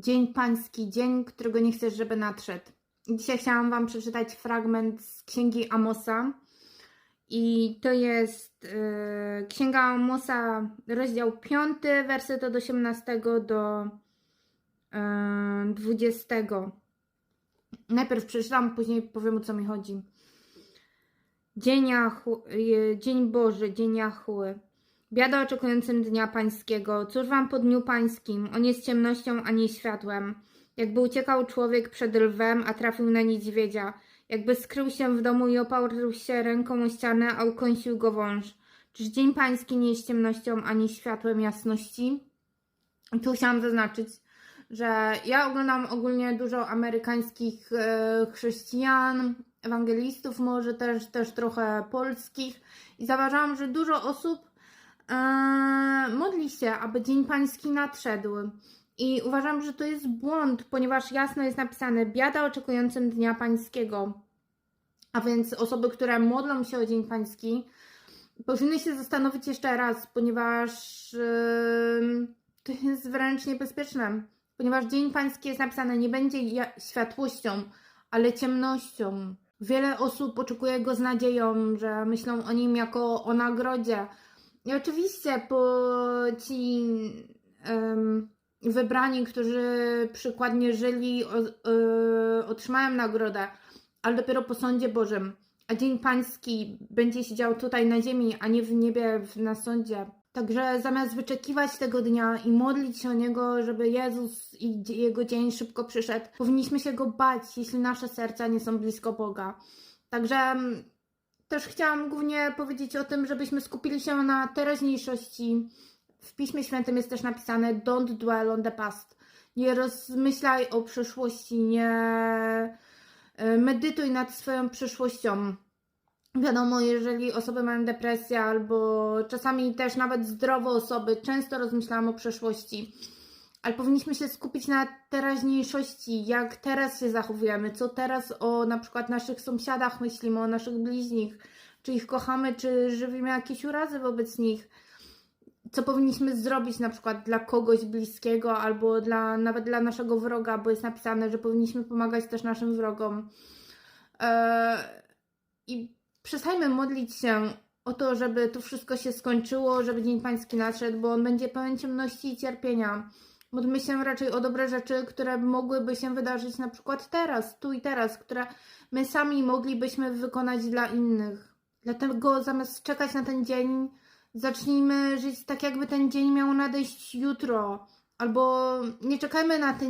Dzień Pański, dzień, którego nie chcesz, żeby nadszedł. Dzisiaj chciałam Wam przeczytać fragment z Księgi Amosa. I to jest yy, Księga Amosa, rozdział 5, werset od 18 do yy, 20. Najpierw przeczytam, później powiem o co mi chodzi. Dzień, Jachu, y, dzień Boży, dzień Jachły. Biada oczekującym dnia pańskiego. Cóż wam po dniu pańskim? On jest ciemnością, a nie światłem. Jakby uciekał człowiek przed lwem, a trafił na niedźwiedzia. Jakby skrył się w domu i oparł się ręką o ścianę, a ukąsił go wąż. Czyż dzień pański nie jest ciemnością, ani światłem jasności? Tu chciałam zaznaczyć, że ja oglądam ogólnie dużo amerykańskich e, chrześcijan, ewangelistów, może też, też trochę polskich i zauważyłam, że dużo osób e, modli się, aby Dzień Pański nadszedł. I uważam, że to jest błąd, ponieważ jasno jest napisane biada oczekującym Dnia Pańskiego. A więc osoby, które modlą się o Dzień Pański, powinny się zastanowić jeszcze raz, ponieważ yy, to jest wręcz niebezpieczne. Ponieważ Dzień Pański jest napisane, nie będzie światłością, ale ciemnością. Wiele osób oczekuje go z nadzieją, że myślą o nim jako o nagrodzie. I oczywiście po ci em, wybrani, którzy przykładnie żyli, o, e, otrzymają nagrodę, ale dopiero po sądzie Bożym. A Dzień Pański będzie się dział tutaj na ziemi, a nie w niebie na sądzie. Także zamiast wyczekiwać tego dnia i modlić się o niego, żeby Jezus i jego dzień szybko przyszedł, powinniśmy się go bać, jeśli nasze serca nie są blisko Boga. Także też chciałam głównie powiedzieć o tym, żebyśmy skupili się na teraźniejszości. W Piśmie Świętym jest też napisane Don't dwell on the past. Nie rozmyślaj o przyszłości, nie e, medytuj nad swoją przyszłością. Wiadomo, jeżeli osoby mają depresję albo czasami też nawet zdrowe osoby często rozmyślają o przeszłości, ale powinniśmy się skupić na teraźniejszości, jak teraz się zachowujemy, co teraz o na przykład naszych sąsiadach myślimy, o naszych bliźnich, czy ich kochamy, czy żywimy jakieś urazy wobec nich, co powinniśmy zrobić na przykład dla kogoś bliskiego albo dla, nawet dla naszego wroga, bo jest napisane, że powinniśmy pomagać też naszym wrogom. Eee, I przestańmy modlić się o to, żeby to wszystko się skończyło, żeby Dzień Pański nadszedł, bo on będzie pełen ciemności i cierpienia. Módlmy się raczej o dobre rzeczy, które mogłyby się wydarzyć na przykład teraz, tu i teraz, które my sami moglibyśmy wykonać dla innych. Dlatego zamiast czekać na ten dzień, zacznijmy żyć tak, jakby ten dzień miał nadejść jutro. Albo nie czekajmy na ten